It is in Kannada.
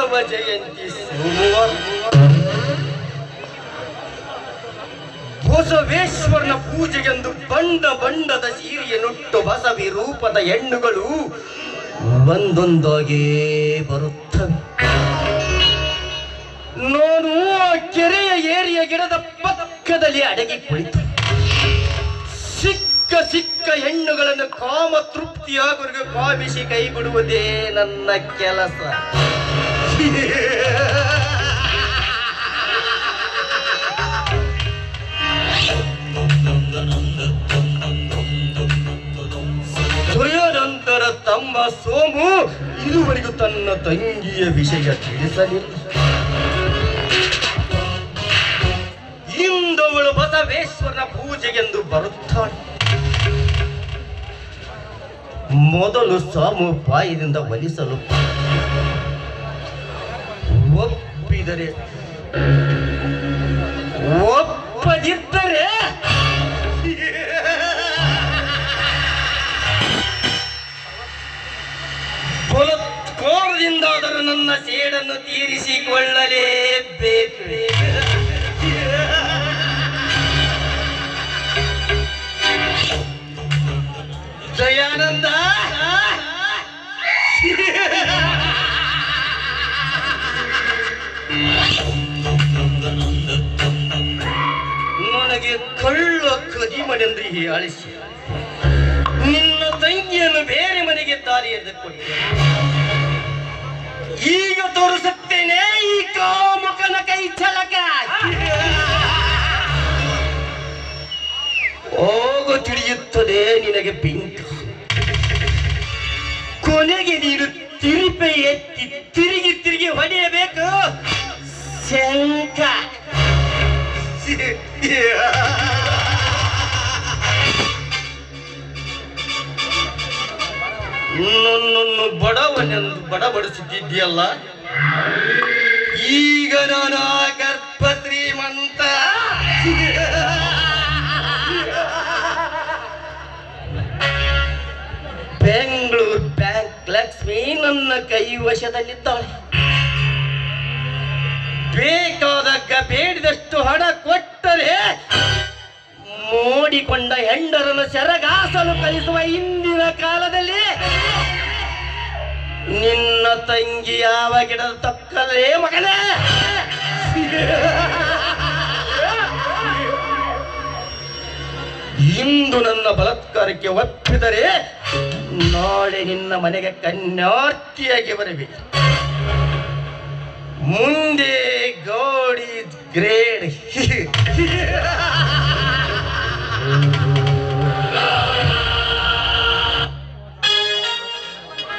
ಬಸವ ಜಯಂತಿ ಬಸವೇಶ್ವರನ ಪೂಜೆಗೆಂದು ಬಣ್ಣ ಬಣ್ಣದ ಸೀರೆಯನ್ನುಟ್ಟು ಬಸವಿ ರೂಪದ ಹೆಣ್ಣುಗಳು ಒಂದೊಂದಾಗೇ ಬರುತ್ತವೆ. ನಾನು ಆ ಕೆರೆಯ ಏರಿಯ ಗಿಡದ ಪಕ್ಕದಲ್ಲಿ ಅಡಗಿ ಕುಳಿತು. ಸಿಕ್ಕ ಸಿಕ್ಕ ಹೆಣ್ಣುಗಳನ್ನು ಕಾಮ ತೃಪ್ತಿಯಾಗುವ ಕೈ ಬಿಡುವುದೇ ನನ್ನ ಕೆಲಸ. ನಂತರ ತಮ್ಮ ಸೋಮು ಇದುವರೆಗೂ ತನ್ನ ತಂಗಿಯ ವಿಷಯ ತಿಳಿಸಲಿಲ್ಲ ಇಂದವಳು ಬಸವೇಶ್ವರನ ಪೂಜೆಗೆಂದು ಬರುತ್ತಾಳೆ. ಮೊದಲು ಸಾಮು ಬಾಯಿನಿಂದ ಒಲಿಸಲು ಒಪ್ಪಿದರೆ ಒಪ್ಪದಿದ್ದರೆ? ಬಲತ್ಕೋರದಿಂದಾದರೂ ನನ್ನ ಸೇಡನ್ನು ತೀರಿಸಿಕೊಳ್ಳಲೇಬೇಕು. ದಯಾನಂದ ನನಗೆ ಕಳ್ಳ ಕದಿಮನೆಂದು ಹೇಳಿಸಿ ನಿನ್ನ ತಂಗಿಯನ್ನು ಬೇರೆ ಮನೆಗೆ ದಾರಿ ಎಳೆದುಕೊಟ್ಟೆ ಈಗ ತೋರಿಸುತ್ತೇನೆ ಈ ಕಾಮುಕನ ಕೈ ಛಲಕ ಹೋಗು ತಿಳಿಯುತ್ತದೆ ನಿನಗೆ ಪಿಂಕ್. ಕೊನೆಗೆ ನೀನು ತಿರುಪೆ ಎತ್ತಿ ತಿರುಗಿ ತಿರುಗಿ ಹೊಡೆಯಬೇಕು. ಶಂಕ ನನ್ನನ್ನು ಬಡವನೆಂದು ಬಡಬಡಿಸುತ್ತಿದ್ದೀಯಲ್ಲ ಈಗ ನಾನು ಗರ್ಭ ಶ್ರೀಮಂತ ಬೆಂಗಳೂರು ಬ್ಯಾಂಕ್ ಲಕ್ಷ್ಮಿ ನನ್ನ ಕೈ ವಶದಲ್ಲಿದ್ದಾಳೆ. ಹಣ ಕೊಟ್ಟರೆ ಮೂಡಿಕೊಂಡ ಹೆಂಡರನ್ನು ಸೆರಗಾಸಲು ಕಲಿಸುವ ಇಂದಿನ ಕಾಲದಲ್ಲಿ ನಿನ್ನ ತಂಗಿ ಯಾವ ಗಿಡದ ತಕ್ಕಲೇ ಮಗನೇ? ಇಂದು ನನ್ನ ಬಲತ್ಕಾರಕ್ಕೆ ಒಪ್ಪಿದರೆ ನಾಳೆ ನಿನ್ನ ಮನೆಗೆ ಕನ್ಯಾರ್ತಿಯಾಗಿ ಬರಬೇಕು ಮುಂದೆ ಗೋಡಿ ಗ್ರೇಡ್ Yeah!